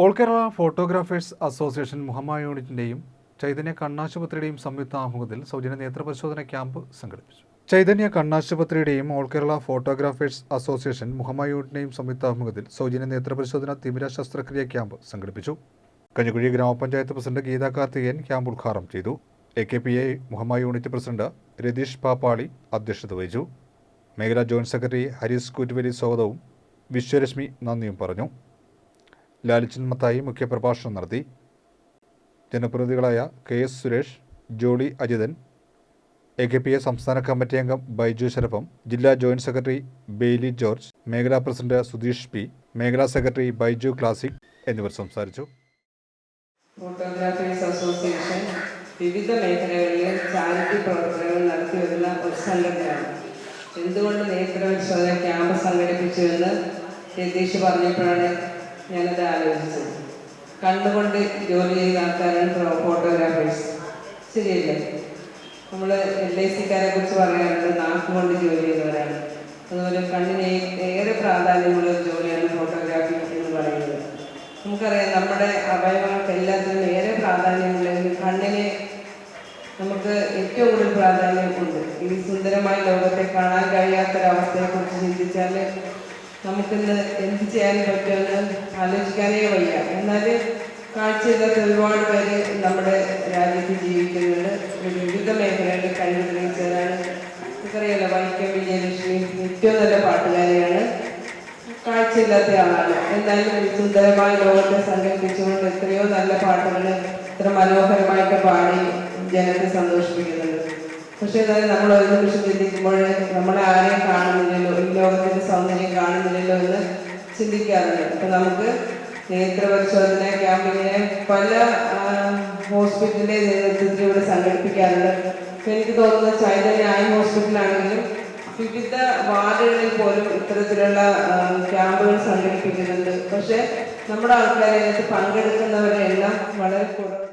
All Kerala photographers association Muhamma യൂണിറ്റിന്റെയും Chaitanya കണ്ണാശുപത്രിയുടെയും സംയുക്ത ആമുഖത്തിൽ സൗജന്യ നേത്രപരിശോധന ക്യാമ്പ് സംഘടിപ്പിച്ചു. Chaitanya കണ്ണാശുപത്രിയുടെയും all Kerala photographers association Muhamma യൂണിറ്റിന്റെയും സംയുക്ത ആമുഖത്തിൽ സൗജന്യ നേത്രപരിശോധന തിമിര ശസ്ത്രക്രിയ ക്യാമ്പ് സംഘടിപ്പിച്ചു. കഞ്ഞിക്കുഴി ഗ്രാമപഞ്ചായത്ത് പ്രസിഡന്റ് ഗീതാ കാർത്തികേയൻ ക്യാമ്പ് ഉദ്ഘാടനം ചെയ്തു. A K P I Muhamma unit president Ratheesh Pappali അധ്യക്ഷത വഹിച്ചു. മേഖലാ ജോയിന്റ് സെക്രട്ടറി ഹരീസ് കൂറ്റുവലി സ്വാഗതവും വിശ്വരശ്മി നന്ദിയും പറഞ്ഞു. ലാലിച്ചൻ മത്തായി മുഖ്യപ്രഭാഷണം നടത്തി. ജനപ്രതിനിധികളായ K S Suresh Jolly Ajithan A K P A സംസ്ഥാന കമ്മിറ്റി അംഗം ബൈജു ശരഭം ജില്ലാ ജോയിന്റ് സെക്രട്ടറി ബെയ്ലി ജോർജ് മേഖലാ പ്രസിഡന്റ് സുധീഷ് പി മേഖലാ സെക്രട്ടറി ബൈജു ക്ലാസിക് എന്നിവർ സംസാരിച്ചു. അസോസിയേഷൻ വിവിധ മേഖലകളിൽ ചാരിറ്റി പ്രവർത്തനങ്ങൾ നടത്തി വരുന്ന ഒരു സംഘടനയാണ്. എന്തുകൊണ്ട് നേത്രപരിശോധന ക്യാമ്പ് സംഘടിപ്പിച്ചുവെന്ന് രതീഷ് പറഞ്ഞപ്പോഴാണ് ഞാനത് ആലോചിച്ചത് കണ്ണുകൊണ്ട് ജോലി ചെയ്യുന്ന ആൾക്കാരാണ് ഫോട്ടോഗ്രാഫേഴ്സ് ശരിയല്ലേ? നമ്മൾ എൽ ഐ സിക്കാരെ കുറിച്ച് പറയാനുള്ളത് നാക്കുകൊണ്ട് ജോലി ചെയ്യുന്നവരാണ് അതുപോലെ കണ്ണിന് ഏറെ പ്രാധാന്യമുള്ള ഒരു ജോലിയാണ് ഫോട്ടോഗ്രാഫി എന്ന് പറയുന്നത്. നമുക്കറിയാം നമ്മുടെ അവയവങ്ങൾക്ക് എല്ലാത്തിനും ഏറെ പ്രാധാന്യമുണ്ടെങ്കിൽ കണ്ണിന് നമുക്ക് ഏറ്റവും കൂടുതൽ പ്രാധാന്യമുണ്ട് ഈ സുന്ദരമായ ലോകത്തെ കാണാൻ കഴിയാത്തൊരവസ്ഥയെക്കുറിച്ച് ചിന്തിച്ചാൽ നമുക്കിന്ന് എന്ത് ചെയ്യാൻ പറ്റുമെന്ന് ആലോചിക്കാനേ വയ്യ. എന്നാൽ കാഴ്ചയില്ലാത്ത ഒരുപാട് പേര് നമ്മുടെ രാജ്യത്ത് ജീവിക്കുന്നുണ്ട്. വിവിധ മേഖലകളിൽ കഴിവ് തെളിയിച്ചതാണ് ഇത്രയല്ല വൈക്കം വിജയലക്ഷ്മി ഏറ്റവും നല്ല പാട്ടുകാരിയാണ്. കാഴ്ചയില്ലാത്ത ആളാണ്. എന്നാലും ഒരു സുന്ദരമായ ലോകത്തെ സങ്കല്പിച്ചുകൊണ്ട് എത്രയോ നല്ല പാട്ടുകൾ ഇത്ര മനോഹരമായിട്ട് പാടി ജനത്തെ സന്തോഷിപ്പിക്കുന്നുണ്ട്. പക്ഷെ എന്നാലും നമ്മൾ ഒരു നിമിഷം ചിന്തിക്കുമ്പോൾ നമ്മളെ ആരെയും കാണുന്നില്ലല്ലോ ഈ ലോകത്തിന്റെ സൗന്ദര്യം കാണുന്നില്ലല്ലോ എന്ന് ചിന്തിക്കാറുണ്ട്. അപ്പൊ നമുക്ക് നേത്രപരിശോധന ക്യാമ്പിങ്ങിനെ പല ഹോസ്പിറ്റലിലെ നേതൃത്വത്തിൽ ഇവിടെ സംഘടിപ്പിക്കാറുണ്ട്. എനിക്ക് തോന്നുന്നത് ചൈതന്യ ആയി ഹോസ്പിറ്റലാണെങ്കിലും വിവിധ വാർഡുകളിൽ പോലും ഇത്തരത്തിലുള്ള ക്യാമ്പുകൾ സംഘടിപ്പിക്കുന്നുണ്ട്. പക്ഷെ നമ്മുടെ ആൾക്കാരെ അതിനകത്ത് പങ്കെടുക്കുന്നവരെല്ലാം വളരെ കുറവ്